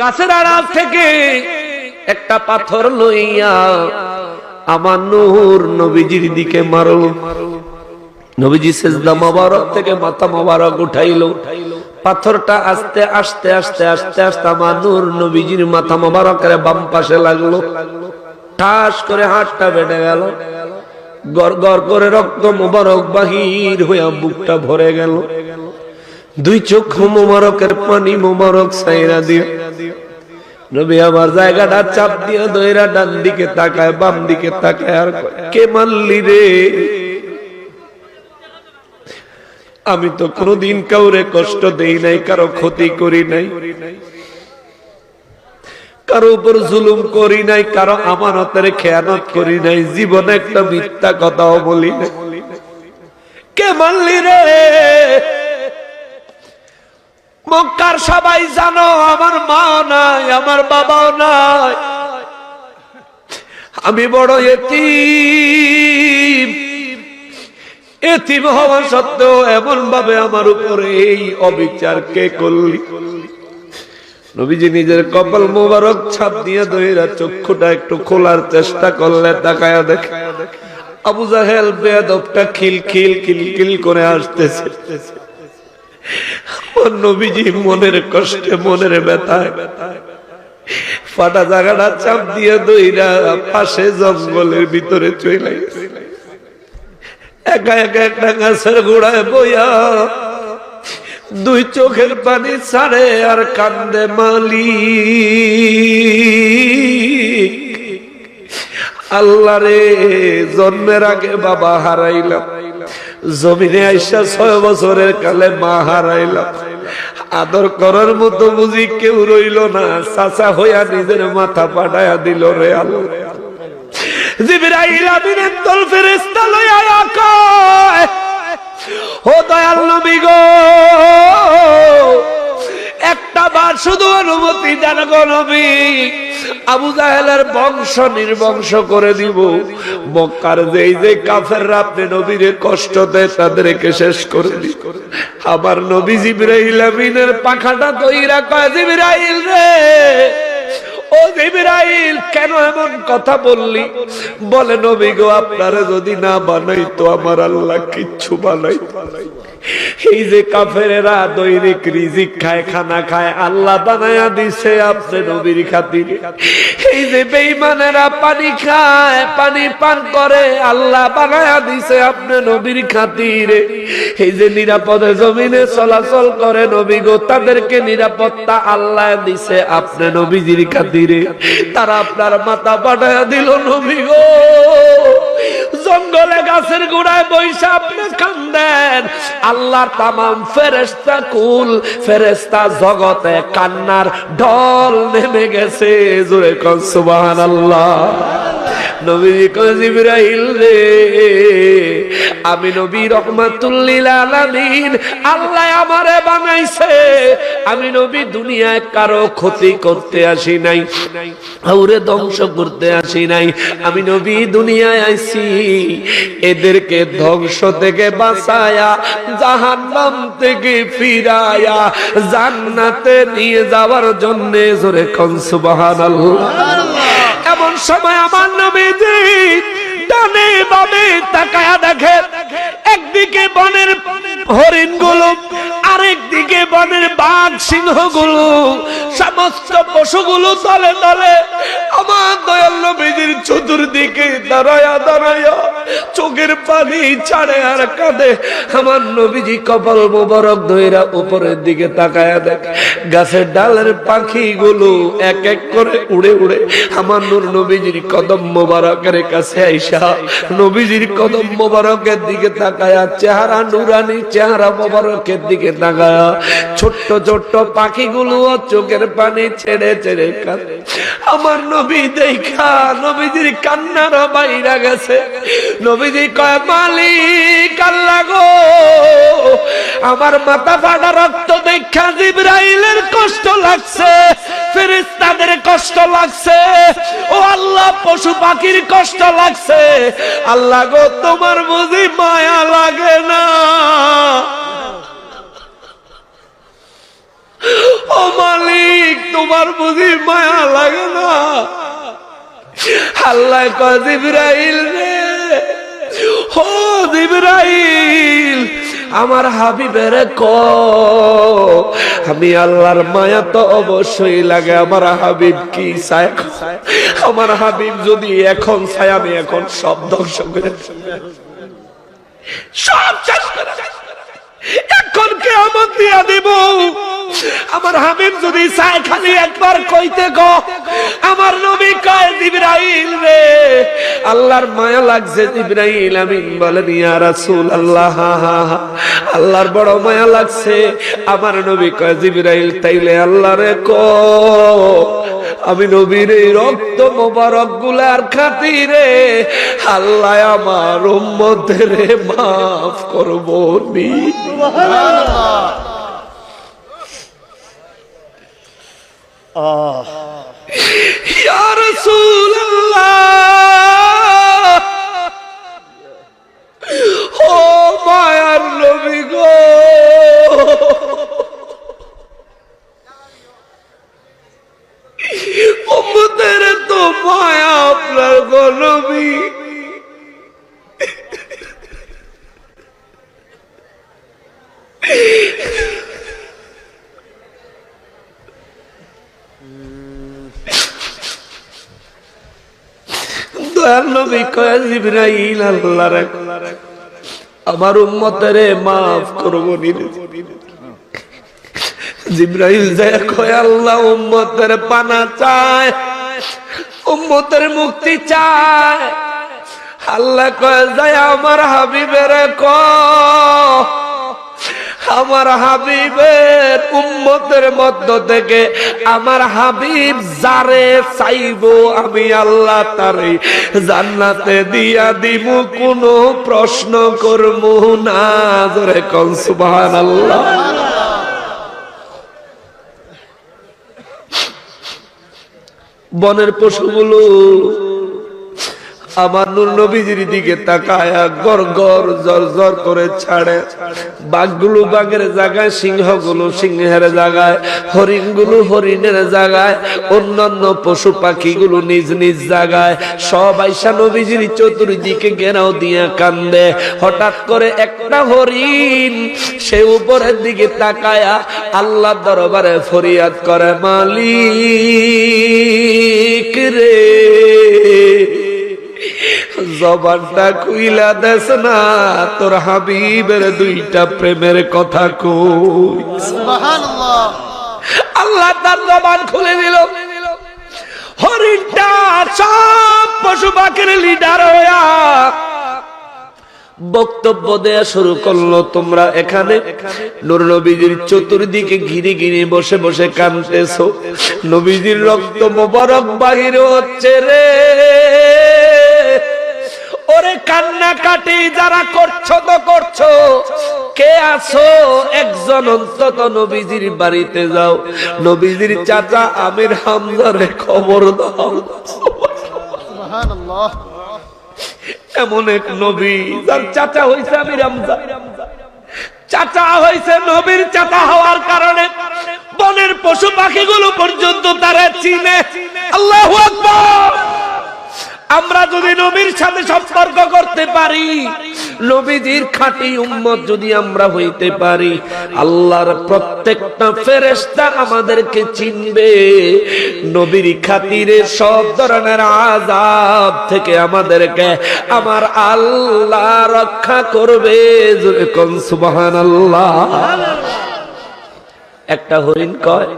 গাছের আড়াল থেকে একটা পাথর লইয়া আমার নূর নবীজির দিকে মারল। নবীজি সেজদা মোবারক থেকে মাথা মোবারক উঠাইলো। পাথরটা আস্তে আস্তে আস্তে আস্তে আস্তে আমার নূর নবীজির মাথা মোবারকের বাম পাশে লাগল। ঠাস করে হাতটা বেড়ে গেল। গড় গড় করে রক্ত মোবারক বাহির হইয়া বুকটা ভরে গেল। দুই চক্ষু মোবারকের পানি মোবারক সাইরা দিয়ে নবী, আমার জায়গাটা চাপ দিয়ে দইরা ডান দিকে তাকায়, বাম দিকে তাকায়, আর কে মানলি রে? আমি তো কোনদিন কাউরে কষ্ট দেই নাই, কারও ক্ষতি করি নাই। কারও উপর জুলুম করি নাই, কারও আমানতের খেয়ানত করি নাই, জীবনে একটা মিথ্যা কথাও বলি নাই। কে মানলি রে? মক্কার সবাই জানো, আমার মাও নাই, আমার বাবাও নাই। আমি বড় এতিম। এতিম হওয়া সত্ত্বেও এমন ভাবে আমার উপরে এই অবিচার কে করলি? নবীজি নিজের কপাল মোবারক ছাপ দিয়ে দইরা চক্ষুটা একটু খোলার চেষ্টা করলে তাকায়া দেখে, আবু জাহেল বেদবটা খিল খিল খিল খিল করে আসতেছে নবীজি, মনের কষ্টে, মনের ফাটা জায়গাটা চাপ দিয়ে দইরা পাশে জঙ্গলের ভিতরে চলে একা একা একটা গাছের গোড়ায় বইয়া দুই চোখের পানি ছাড়ে আর কান্দে মালি আল্লাহ রে জন্মের আগে বাবা হারাইলাম। জমিনে আইসা ছয় বছরের কালে মা হারাইলাম আদর করার মতো বুঝি কেউ রইল না। চাচা হইয়া নিজের মাথা পাঠাইয়া দিল রে আলো ও দয়াল নবী গো একটা শুধু অনুমতি দেন নবী। আবু জাহেলের বংশ নির্বংশ করে দিব। মক্কার যেই যে কাফেররা আপনি নবীর কষ্ট দেয়, তাদেরকে শেষ করে দিব আবার নবী জিবরাইল আমিনের পাখাটা তৈরা কয়, জিবরাইল রে! ও কেন এমন কথা বললি? বলে, নবী গো, আপনারে যদি না বানাই তো আমার আল্লাহ কিচ্ছু বানাই। এই যে দৈনিক রিজিক খায়, খানা খায়, আল্লাহ বানায়া দিছে আপনি নবীর খাতিরে। এই যে পানি খায়, পানি পান করে, আল্লাহ বানায়া দিছে আপনি নবীর এই যে নিরাপদে জমিনে চলাচল করে নবী গো, তাদেরকে নিরাপত্তা আল্লাহ দিছে আপনি নবীজির খাতিরে। তারা আপনার মাথা পাঠায়া দিল, নবী গো, জঙ্গলে গাছের গোড়ায় বৈশা আপনি কান্দেন। আল্লাহর তামাম ফেরেস্তা কুল ফেরেস্তা জগতে কান্নার ঢল নেমে গেছে। জোরে কন কয়, জিবরাইল রে, আমি নবী রহমাতুল্লিল আলামিন, আল্লাহ আমারে বানাইছে। আমি নবী দুনিয়ায় কারও ক্ষতি করতে আসি নাই আউরে ধ্বংস করতে আসি নাই। আমি নবী দুনিয়ায় আইছি, এদেরকে ধ্বংস থেকে বাঁচায়া, জাহান্নাম থেকে ফিরায়া, জান্নাতে নিয়ে যাওয়ার জন্য জোরে কন সুবহানাল্লাহ। এমন সময় আমার নবীজি ডানে বামে তাকায়া দেখে, একদিকে বনের হরিণগুলো আরেক দিকে বনের বাঘ সিংহগুলো সমস্ত পশুগুলো তলে তলে। আমার দয়াল নবীজির চতুর্দিকে দাঁড়ায়া দাঁড়ায়া চোখের পানি ছাড়ে আর কাঁদে। আমার নবীজি কপাল মোবারক ধইরা উপরের দিকে তাকায়া দেখ। গাছের ডালের পাখিগুলো এক এক করে উড়ে উড়ে আমার নূর নবীজির কদম মোবারকের কাছে আইসা। নবীজির কদম মোবারকের দিকে তাকায়া, চেহারা নুরানি, চেহারা মোবারকের দিকে তাকায়া ছোট্ট ছোট্ট পাখিগুলো চোখের পানি ছেড়ে ছেড়ে আমার নবী দেখা, নবীজির কান্নার বাইরা গেছে। নবীজি কয়, মালিক আল্লাহ গো, আমার মাথা ফাটা রক্ত দেখা জিব্রাইলের কষ্ট লাগছে, ফেরেশতাদের কষ্ট লাগছে, ও আল্লাহ পশু পাখির কষ্ট লাগছে। আল্লাহ গো, তোমার বুঝি মায়া লাগে না। ও মালিক, তোমার বুঝি মায়া লাগে না? আল্লাহ কয় রে। ও জিব্রাইল, আমার হাবিবের ক, আমি আল্লাহর মায়া তো অবশ্যই লাগে, আমার হাবিব কি আমার হাবিব যদি এখন চায়, আমি এখন সব করে সব শেষ করে। এখন কে আমার দিয়া দিব আমার হাবিব যদি চায় খালি একবার কইতে গো, আমার নবী কয়, জিবরাইল রে, আল্লাহর মায়া লাগছে জিবরাইল আমিন বলেন, ইয়া রাসূল আল্লাহ। আল্লাহর বড় মায়া লাগছে আমার নবী কয়, জিবরাইল, তাইলে আল্লাহরে কো আমি নবীর এই রক্ত মোবারকগুলার খাতিরে আল্লাহ আমার উম্মতের মাফ করব নি। ও মায়ার নবী গো উম্মতের তো মায়া আপনার গো নবী দয়াল নবী কয়, জিবরাইল আল্লাহর আমার উম্মতের মাফ করব জিব্রাইল যায় কয়, আল্লাহ উম্মতের পানা চায়, উম্মতের মুক্তি চায়। আল্লাহ কয়, যায় আমার হাবিবের ক আমার হাবিবের উম্মতের মধ্য থেকে আমার হাবিব যারে চাইব আমি আল্লাহ তারে জান্নাতে দিয়া দিব কোনো প্রশ্ন করব না। জোরে কন, সুবহানাল্লাহ। বনের পশুগুলো আমার নূর নবীজির দিকে তাকায়া গর গর জর জর করে ছাড়ে। বাঘগুলো বাঘের জায়গায়, সিংহগুলো সিংহের জায়গায়, হরিণগুলো হরিণের জায়গায়, অন্যান্য পশু পাখিগুলো নিজ নিজ জায়গায়। সব আইসা নবীজির চতুর্দিকে ঘেরাও দিয়া কান্দে। হঠাৎ করে একটা হরিণ সে উপরের দিকে তাকায়া আল্লাহ দরবারে ফরিয়াদ করে, মালিক রে। জবানটা কুইলা দেস না তোর হাবিবের দুইটা প্রেমের কথা কই। আল্লাহ তার জবান খুলে দিল। হরিণটা সব পশু পাখির লিডার হইয়া বক্তব্য দেয়া শুরু করল তোমরা এখানে নূর নবীজির চতুর্দিকে ঘিরে ঘিরে বসে বসে কানতেছো। নবীজির রক্ত মোবারক বাহির হচ্ছে রে। ওরে কান্না কাটি যারা করছ তো করছ। কে আছো? একজন অন্তত নবীজির বাড়িতে যাও। নবীজির চাচা আমির হামজারে খবর দাও। এমন এক নবী যার চাচা হইছে আমির হামজা। চাচা হইছে নবীর চাচা হওয়ার কারণে বনের পশু পাখিগুলো পর্যন্ত তারা চিনে। আল্লাহু আকবার! আমরা যদি নবীর সাথে সম্পর্ক করতে পারি, নবীজির খাঁটি উম্মত যদি আমরা হইতে পারি, আল্লাহর প্রত্যেকটা ফেরেশতা আমাদেরকে চিনবে। নবীর খাতিরে সব ধরনের আযাব থেকে আমাদেরকে আমার আল্লাহ রক্ষা করবে। সুবহানাল্লাহ। একটা হরিণ কয়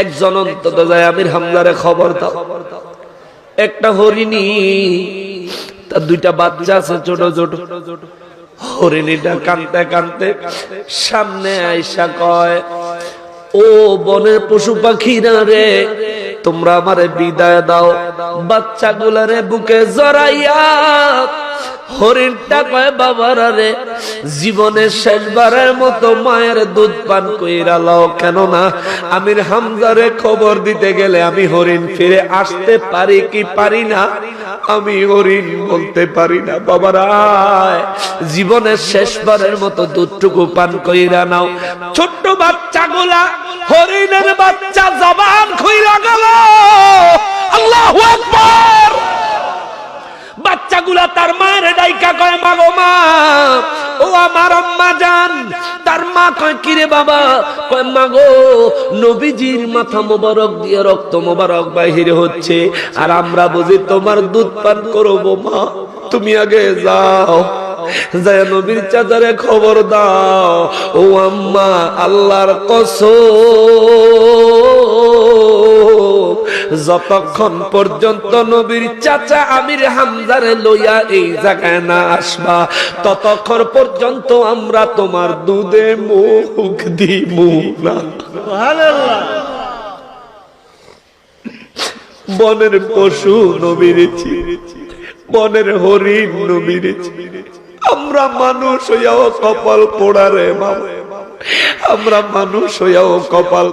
একজন অন্তত যায় আমির হামলারে খবর দাও। একটা হরিণী, তার দুইটা বাচ্চা আছে ছোট ছোট। হরিণীটা কানতে কানতে সামনে আইসা কয়, ও বনের পশু পাখিরা রে, তোমরা আমারে বিদায় দাও। বাচ্চা গুলারে বুকে জড়াইয়া হরিণটা কয় বাবারা রে জীবনের শেষবারের মতো মায়ের দুধ পান কইরা লও। কেননা আমির হামজারে খবর দিতে গেলে আমি হরিণ ফিরে আসতে পারি কি পারি না? আমি হরিণ বলতে পারি না। বাবারায় জীবনের শেষবারের মতো দুধটুকু পান কইরা নাও। ছোট্ট বাচ্চাগুলা হরিণের বাচ্চা জবান খুইরা গেল। আল্লাহু আকবার। বাচ্চাগুলা তার মায়ের ডাইকা কয়, মাগো মা, ও আমার আম্মা জান তার মা কয়, কিরে বাবা? কয়, মাগো, নবীজির মাথা মোবারক দিয়ে রক্ত মোবারক বাহির হচ্ছে। আর আমরা বুঝি তোমার দুধ পান করব, মা। তুমি আগে যাও, যায় নবীর চাচারে খবর দাও। ও আম্মা, আল্লাহর কসম। যতক্ষণ পর্যন্ত নবীর চাচা আমির হামজারে লইয়া এই জায়গায় না আসবা ততক্ষণ পর্যন্ত আমরা তোমার দুধে মুখ দিমু না। বনের পশু নবীর বনের হরিণ নবীর আমরা মানুষ হইয়াও কপাল পোড়ারে বাবা। আমরা মানুষ হইয়াও কপাল